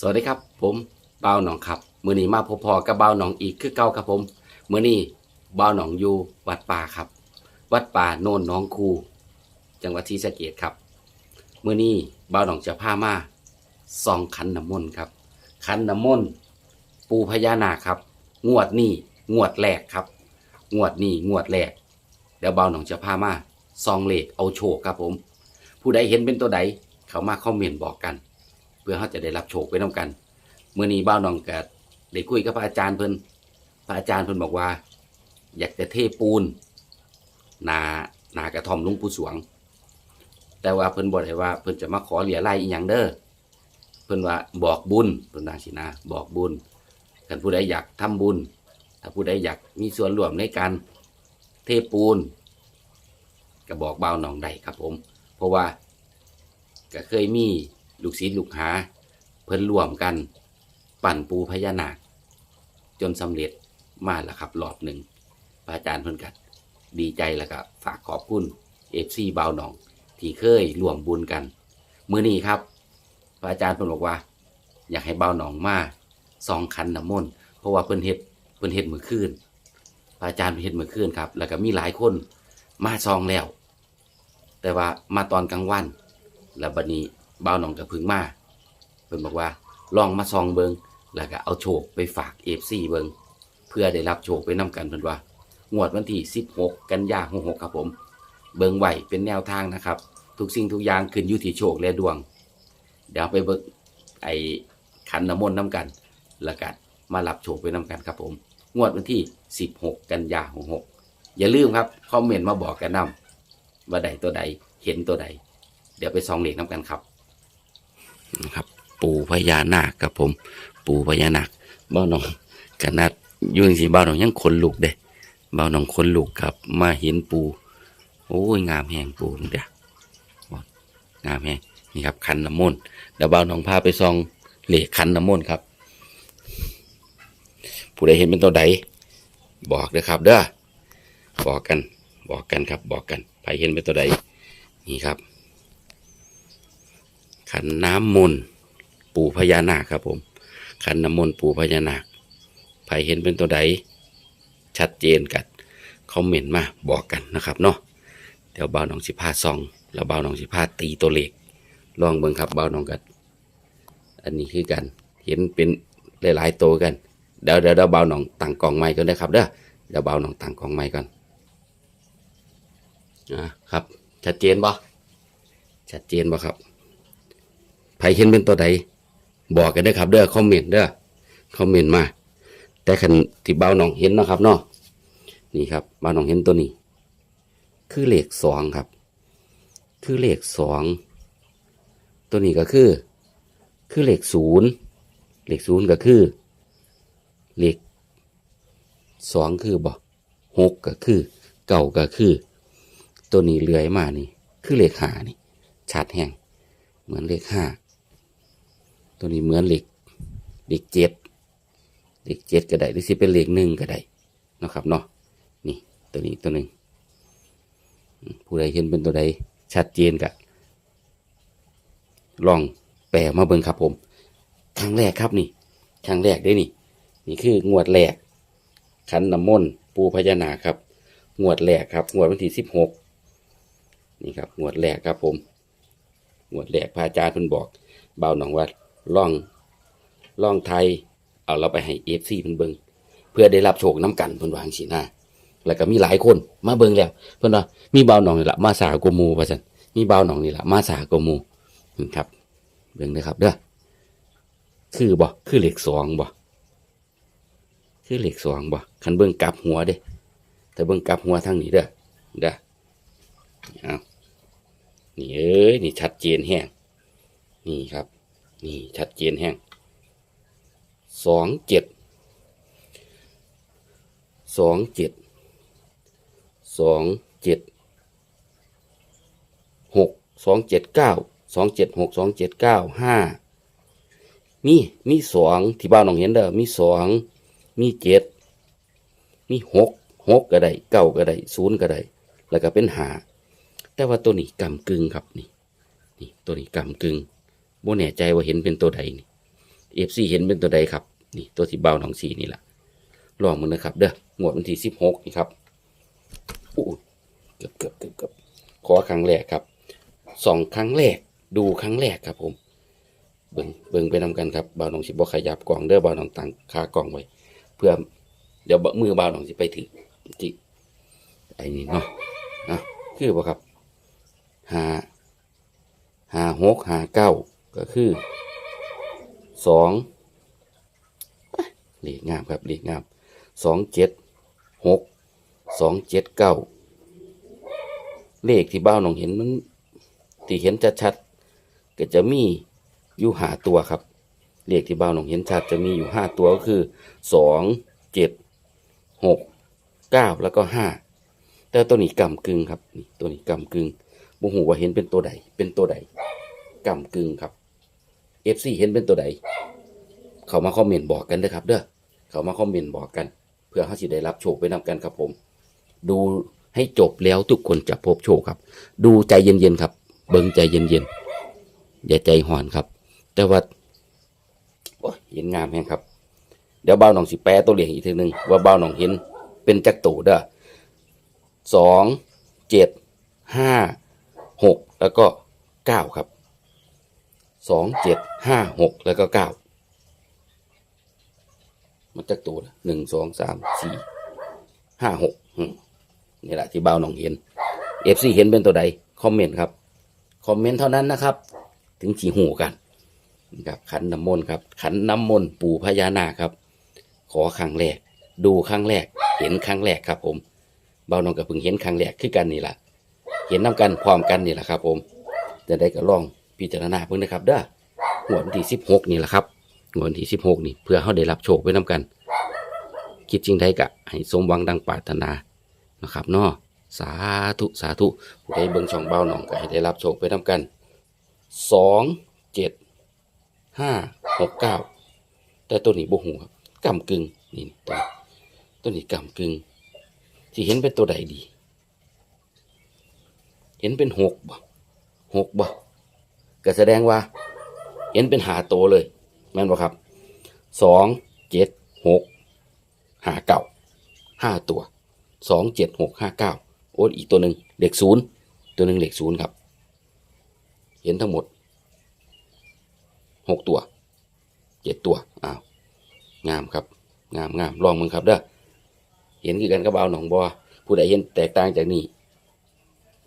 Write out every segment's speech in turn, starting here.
สวัสดีครับ ผมบ่าหนองครับมือนี้มาพบพอกับบ่าหนองอีกคือเก่าครับผมมือนี้บ่าหนองอยู่วัดป่าครับ วัดป่าโนนน้องคูจังหวัดศรีสะเกดครับมือนี้บ่าหนองจะพามาสองขันน้ำมนต์ครับขันน้ำมนต์ปูพญานาคครับ งวดนี้งวดแรกครับ งวดนี้งวดแรกเดี๋ยวบ่าหนองจะพามาซองเลขเอาโชคครับผม ผู้ใดเห็นเป็นตัวใดเขามาคอมเมนต์บอกกัน พื่อเขาจะได้รับโชคไปน้ากันเมื่อนี้บ้าวนองก็ได้คุยกับพระอาจารย์เพิ่นพระอาจารย์เพิ่นบอกว่า อยากจะเทปูนนานากระท่อมลุงปู่สวง แต่ว่าเพิ่นบอกให้ว่าเพิ่นจะมาขอเหลียไล่อีหยังเด้อเพิ่นว่าบอกบุญเพิ่นว่าสินะบอกบุญท่านผู้ใดอยากทำบุญ ถ้าผู้ใดอยากมีส่วนร่วมในการเทปูนก็บอกเบานองได้ครับผม เพราะว่าก็เคยมี ลูกศิษย์ลูกหา เพิ่นร่วมกัน ปั่นปูพญานาค จนสำเร็จมาแล้วครับรอบหนึ่งพระอาจารย์เพิ่นกัดีใจแล้วก็ฝากขอบคุณเอฟซีบาวหนอง ที่เคยร่วมบุญกัน มื้อนี้ครับ พระอาจารย์เพิ่นบอกว่า อยากให้บาวหนองมาสองคันน้ำมนต์เพราะว่าเพิ่นเฮ็ดเพิ่นเฮ็ดมือคืนพระอาจารย์เพิ่นเฮ็ดมือคืนครับ แล้วก็มีหลายคนมาซองแล้ว แต่ว่ามาตอนกลางวัน แล้วบัดนี้ บ่าวหนองกับพึ่งมาเพิ่นบอกว่าลองมาซองเบิงแล้วก็เอาโชคไปฝากเอฟซีเบิงเพื่อได้รับโชคไปนํกันเพิ่นว่างวดวันที่ 16 กันยา66ครับผม เบิงไหวเป็นแนวทางนะครับ ทุกสิ่งทุกอย่างขึ้นอยู่ที่โชคและดวง เดี๋ยวไปเบิกไอ้ขันน้ำมนต์น้ำกัน แล้วก็มารับโชคไปน้ำกันครับผม งวดวันที่ 16 กันยา66อย่าลืมครับคอมเมนต์มาบอกกันนำว่าใดตัวใดเห็นตัวใด เดี๋ยวไปซองเหล็กน้ำกันครับ นะครับ ปู่พญานาคครับผม ปู่พญานาคบ้าน้องขนาดยุ่งสิบ้าน้องยังขนลุกเด้บ้าน้องขนลุกครับ มาเห็นปู่โอ้ยงามแหงปู่เด้องามแหงนี่ครับคันน้ำมนต์เดี๋ยวบ้าน้องพาไปซองเหล็กคันน้ำมนต์ครับ ผู้ใดเห็นเป็นตัวใดบอกเด้อครับ เด้อบอกกัน บอกกันครับ บอกกันใครเห็นเป็นตัวใดนี่ครับ ขันน้ำมนต์ปู่พญานาคครับผม ขันน้ำมนต์ปู่พญานาคใครเห็นเป็นตัวใด ชัดเจนกันคอมเมนต์มาบอกกันนะครับเนาะเดี๋ยวบ่าวน้องสิพาซองแล้วบ่าวน้องสิพาตีตัวเลขลองเบิ่งครับบ่าวน้องกัน อันนี้คือกันเห็นเป็นหลายๆตัวกันเดี๋ยวเดี๋ยวเบาวน้องตั้งกล่องไม้ก่อนนะครับเด้อเดี๋ยวบ่าวน้องตั้งกล่องไม้ก่อนอ่าครับ ชัดเจนบ่ชัดเจนบ่ครับ ใครเห็นเป็นตัวใดบอกกันเด้ครับเด้อคอมเมนต์เด้อคอมเมนต์มา แต่คันที่เบาหนองเห็นนะครับเนาะนี่ครับเบาหนองเห็นตัวนี้ คือเลขสองครับ คือเลขสองตัวนี้ก็คือ คือเลขศูนย์เลขศูนย์ก็คือเลขสองคือบ่หกก็คือเก่าก็คือ ตัวนี้เลื้อยมานี่ คือเลขหานี่ชัดแห้งเหมือนเลขห้า ตัวนี้เหมือนเหลขเหลขเจ็ดเหลขเจ็ดก็ได้หรือสิเป็นเหลขหนึ่งก็ได้นะครับเนาะนี่ตัวนี้ตัวหนึ่งผู้ใดเห็นเป็นตัวใดชัดเจนกะลองแปลมาเบิ่งครับผม ครั้งแรกครับนี่ครั้งแรกได้นี่ นี่คืองวดแรกขันน้ำมนต์ปูพญานาครับ งวดแรกครับ งวดวันที่สิบหกนี่ครับ งวดแรกครับผม งวดแรกพระอาจารย์เพิ่นบอก เบาหนองว่า ล่องล่องไทย เอาเราไปให้เอฟซีเพิ่นเบิงเพื่อได้รับโชคน้ำกันเพิ่นวางสีหน้าแล้วก็มีหลายคนมาเบิงแล้ว เพิ่นว่ามีเบาหนองนี่ละมาสากว่าหมูว่าซั่นมีเบาหนองนี่ละมาสากว่าหมูนี่ครับเบิงเด้อครับเด้อคือบ่คือเหลขสองบ่คือเหลขสองบ่คันเบิ่งกลับหัวเด้แต่เบิ่งกลับหัวทางนี้เด้อเด้อเอานี่เอ้ยนี่ชัดเจนแห้งนี่ครับ นี่ชัดเจนแห้งสองเจ็ดสองเจ็ดสองเจ็ดหกสองเจ็ดเก้าสองเจ็ดหกสองเจ็ดเก้าห้ามีมีสองที่บ้านน้องเห็นเด้อมีสองมีเจ็ดมีหกหกก็ได้เก้าก็ได้ศูนย์ก็ได้แล้วก็เป็นหาแต่ว่าตัวนี้กำกึ่งครับนี่นี่ตัวนี้กำกึ่ง บแน่ใจว่าเห็นเป็นตัวใดนี่เอฟซีเห็นเป็นตัวใดครับ นี่ตัวสีเบาหนองสีนี่แหละลองมันนะครับ เด้องวดวันที่สิบหกนี่ครับอู้เกือบเกือบเกือบเกือบขอครั้งแรกครับสองครั้งแรก ดูครั้งแรกครับผมเบิ่งเบิ่งไปนำกันครับเบาหนองสิบ่ขยับกล่องเด้อเบาหนองตั้งคากล่องไว้ เพื่อเดี๋ยวมือเบาหนองสิไปถึงจิไอ้นี่เนาะนะคือบ่ครับหาหาหกหาเก้า ก็คือสองเลขงามครับเลขงามสองเจ็ดหกสองเจ็ดเก้าเลขที่เบ้าหนองเห็นมันที่เห็นชัดๆก็จะมีอยู่หาตัวครับ เลขที่เบ้าหนองเห็นชัดจะมีอยู่ห้าตัวก็คือสองเจ็ดหกเก้าแล้วก็ห้าแต่ตัวนี้กำกึ่งครับนี่ตัวนี้กำกึ่งบุหูว่าเห็นเป็นตัวใดเป็นตัวใดกำกึ่งครับ FC เห็นเป็นตัวใด เขามาคอมเมนต์บอกกันเด้อครับ เด้อเขามาคอมเมนต์บอกกัน เพื่อเขาสิได้รับโชคไปนำกันครับผม ดูให้จบแล้วทุกคนจะพบโชคครับ ดูใจเย็นๆครับ เบิ่งใจเย็นๆอย่าใจห่อนครับ แต่ว่าโอ้ยเห็นงามแฮงครับ เดี๋ยวเบ้าหนองสิแปลตัวเหลขอีกทีหนึ่งว่าเบ้าหนองเห็นเป็นจักรตูเด้อสองเจ็ดห้าหกแล้วก็เก้าครับ สองเจ็ดห้าหกแล้วก็เก้ามันจักรตูละหนึ่งสองสามสี่ห้าหกนี่แหละที่เบาหนองเห็นเอฟซีเห็นเป็นตัวใด คอมเมนต์ครับ คอมเมนต์เท่านั้นนะครับ ถึงจีหูกันครับขันน้ำมนต์ครับ ขันน้ำมนต์ปู่พญานาคครับ ขอครั้งแรก ดูครั้งแรก เห็นครั้งแรกครับ ผม เบาน้องกับพิ่งเห็นครั้งแรกคือกันนี่แหละเห็นน้กันพร้อมกันนี่แหละครับ ผมจะได้ก็ลอง พิจารณาเพิ่งนะครับเด้อหวดวันที่สิบหกนี่แหละครับหวดวันที่สิบหกนี่เพื่อเขาได้รับโชคไปน้กัน คิดจริงได้กะให้สมหวังดังปรารถนานะครับเนาะสาธุสาธุผู้ใดเบิ่งช่องเบาหนองก็ให้ได้รับโชคไปน้กันสองเจ็ดห้าหกเก้าแต่ตัวนี้บ่หูครับกำกึ่งนี่ตัวตัวนี้กำกึ่งที่เห็นเป็นตัวใดดี เห็นเป็นหกบ่หกบ่ ก็แสดงว่าเห็นเป็นหาโตเลย แม่นบ่ครับสองเจ็ดหกหาเก้าห้าตัวสองเจ็ดหกห้าเก้าโอ้อีกตัวหนึ่งเลขศูนย์ตัวหนึ่งเลขศูนย์ครับ เห็นทั้งหมดหกตัวเจ็ดตัวอ้าวงามครับ งามงามลองมึงครับเด้อเห็นคือกันกระเบาหนองบัวผู้ใดเห็นแตกต่างจากนี้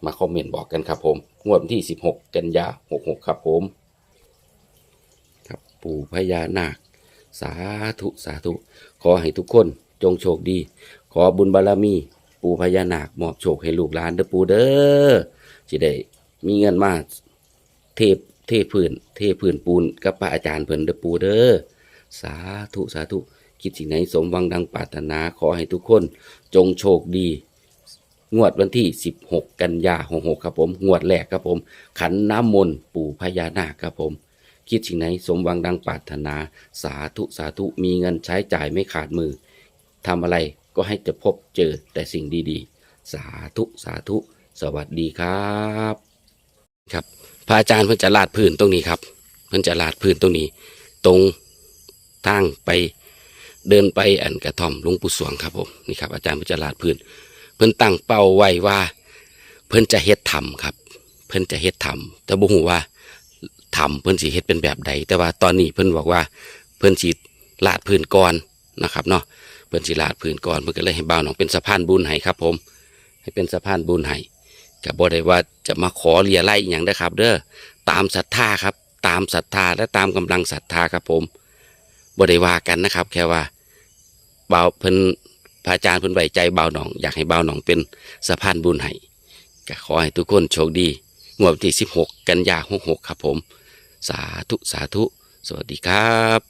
มาคอมเมนต์บอกกันครับผม งวดวันที่ 16 กันยา 66 ครับผม ครับปู่พญานาค สาธุสาธุ ขอให้ทุกคนจงโชคดี ขอบุญบารมี ปู่พญานาคมอบโชคให้ลูกหลานเด้อปู่เด้อจะได้มีเงินมาเทพเทพื้นเทพื้นปูนกับพระอาจารย์เพิ่นเด้อปู่เด้อสาธุสาธุคิดสิ่งไหนสมหวังดังปรารถนาขอให้ทุกคน จงโชคดี งวดวันที่ 16 กันยา66ครับผม งวดแรกครับผม ขันน้ำมนต์ปู่พญานาคครับผม คิดสิ่งไหนสมหวังดังปรารถนา สาธุสาธุมีเงินใช้จ่ายไม่ขาดมือทำอะไรก็ให้จะพบเจอแต่สิ่งดีๆ สาธุสาธุ สวัสดีครับ ครับ พระอาจารย์เพิ่นจะลาดพื้นตรงนี้ครับเพิ่นจะลาดพื้นตรงนี้ ตรงทางไปเดินไปอันกระท่อมหลุงปู่สวงครับผมนี่ครับอาจารย์เพิ่นจะลาดพื้น เพิ่นตั้งเป้าไว้ว่า เพิ่นจะเฮ็ดทำครับ เพิ่นจะเฮ็ดทำแต่บ่ฮู้ว่าทำเพิ่นสิเฮ็ดเป็นแบบใด แต่ว่าตอนนี้เพิ่นบอกว่า เพิ่นสิลาดพื้นก่อนนะครับเนาะเพิ่นสิลาดพื้นก่อนเพิ่นก็เลยให้บ่าวน้องเป็นสะพานบุญให้ครับ ผม ให้เป็นสะพานบุญให้ก็บ่ได้ว่าจะมาขอเลียไล่อย่างนะครับ เด้อตามศรัทธาครับ ตามศรัทธาและตามกำลังศรัทธาครับผมบ่ได้ว่ากันนะครับ แค่ว่าบ่าวเพิ่น ระอาจารย์เพิ่นไว้ใจบ่าวหนอง อยากให้บ่าวหนองเป็นสะพานบุญให้ก็ขอให้ทุกคนโชคดีงวดวันที่ 16 กันยา66 ครับผม สาธุ สาธุ สวัสดีครับ